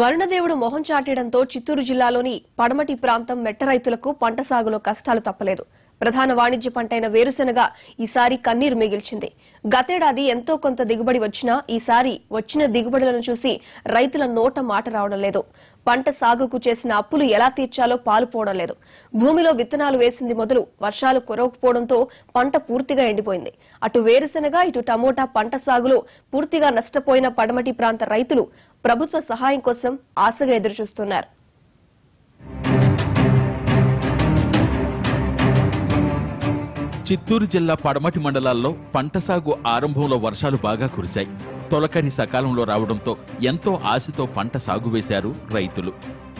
వరుణదేవుడు మొహం చాటేయడంతో చిత్తూరు జిల్లాలోని పడమటి ప్రాంతం మెట్ట రైతులకు పంట సాగులో కష్టాలు తప్పలేదు. ప్రధాన వాణిజ్య పంటైన వేరుశెనగ ఈసారి కన్నీరు మిగిల్చింది. గతేడాది ఎంతో కొంత దిగుబడి వచ్చినా ఈసారి వచ్చిన దిగుబడులను చూసి రైతుల నోట మాట రావడం లేదు. పంట సాగుకు చేసిన అప్పులు ఎలా తీర్చాలో పాలుపోవడం లేదు. భూమిలో విత్తనాలు వేసింది మొదలు వర్షాలు కురవకపోవడంతో పంట పూర్తిగా ఎండిపోయింది. అటు వేరుశెనగ ఇటు టమోటా పంట సాగులో పూర్తిగా నష్టపోయిన పడమటి ప్రాంత రైతులు ప్రభుత్వ సహాయం కోసం ఆశగా ఎదురుచూస్తున్నారు. చిత్తూరు జిల్లా పడమటి మండలాల్లో పంట సాగు ఆరంభంలో వర్షాలు బాగా కురిశాయి. తొలకరి సకాలంలో రావడంతో ఎంతో ఆశతో పంట సాగు వేశారు రైతులు.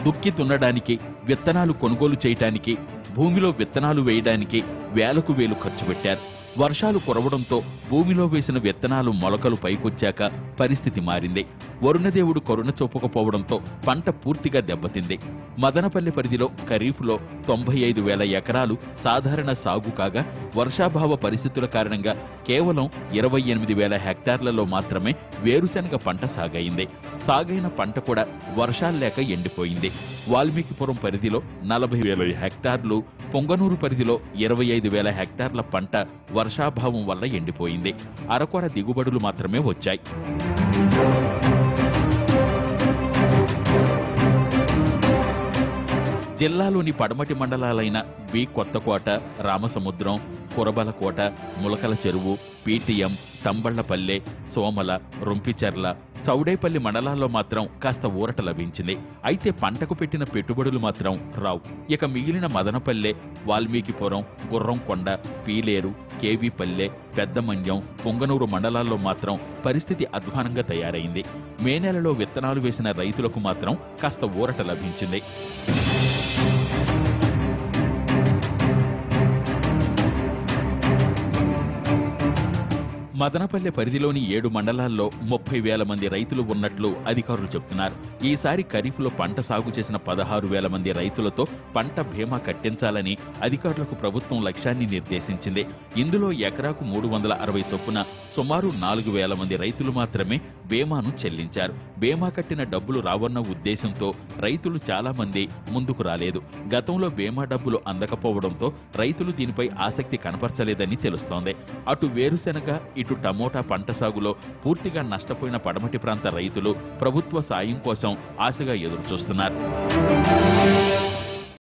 దుక్కి దున్నడానికి విత్తనాలు కొనుగోలు చేయటానికి భూమిలో విత్తనాలు వేయడానికి వేలకు వేలు ఖర్చు పెట్టారు. వర్షాలు కురవడంతో భూమిలో వేసిన విత్తనాలు మొలకలు పైకొచ్చాక పరిస్థితి మారింది. వరుణదేవుడు కరుణ చూపకపోవడంతో పంట పూర్తిగా దెబ్బతింది. మదనపల్లి పరిధిలో ఖరీఫ్లో తొంభై ఐదు వేల ఎకరాలు సాధారణ సాగు కాగా వర్షాభావ పరిస్థితుల కారణంగా కేవలం ఇరవై ఎనిమిది వేల హెక్టార్లలో మాత్రమే వేరుశెనగ పంట సాగైంది. సాగైన పంట కూడా వర్షాలు లేక ఎండిపోయింది. వాల్మీకిపురం పరిధిలో నలభై వేల హెక్టార్లు పొంగనూరు పరిధిలో ఇరవై ఐదు వేల హెక్టార్ల పంట వర్షాభావం వల్ల ఎండిపోయింది. అరకొర దిగుబడులు మాత్రమే వచ్చాయి. జిల్లాలోని పడమటి మండలాలైన B Kothakota Ramasamudram Kurabalakota Mulakalacheruvu PTM Thamballapalle Somala Rompicherla Chowdepalli మండలాల్లో మాత్రం కాస్త ఊరట లభించింది. అయితే పంటకు పెట్టిన పెట్టుబడులు మాత్రం రావు. ఇక మిగిలిన మదనపల్లె వాల్మీకిపురం గుర్రంకొండ పీలేరు కేవీపల్లె పెద్దమన్యం పొంగనూరు మండలాల్లో మాత్రం పరిస్థితి అధ్వానంగా తయారైంది. మే నెలలో విత్తనాలు వేసిన రైతులకు మాత్రం కాస్త ఊరట లభించింది. మదనపల్లె పరిధిలోని ఏడు మండలాల్లో ముప్పై వేల మంది రైతులు ఉన్నట్లు అధికారులు చెబుతున్నారు. ఈసారి ఖరీఫ్లో పంట సాగు చేసిన పదహారు వేల మంది రైతులతో పంట బీమా కట్టించాలని అధికారులకు ప్రభుత్వం లక్ష్యాన్ని నిర్దేశించింది. ఇందులో ఎకరాకు మూడు వందల అరవై చొప్పున సుమారు నాలుగు వేల మంది రైతులు మాత్రమే బీమాను చెల్లించారు. బీమా కట్టిన డబ్బులు రావన్న ఉద్దేశంతో రైతులు చాలామంది ముందుకు రాలేదు. గతంలో బీమా డబ్బులు అందకపోవడంతో రైతులు దీనిపై ఆసక్తి కనపరచలేదని తెలుస్తోంది. అటు వేరుశెనగ ఇటు టమోటా పంట సాగులో పూర్తిగా నష్టపోయిన పడమటి ప్రాంత రైతులు ప్రభుత్వ సాయం కోసం ఆశగా ఎదురుచూస్తున్నారు.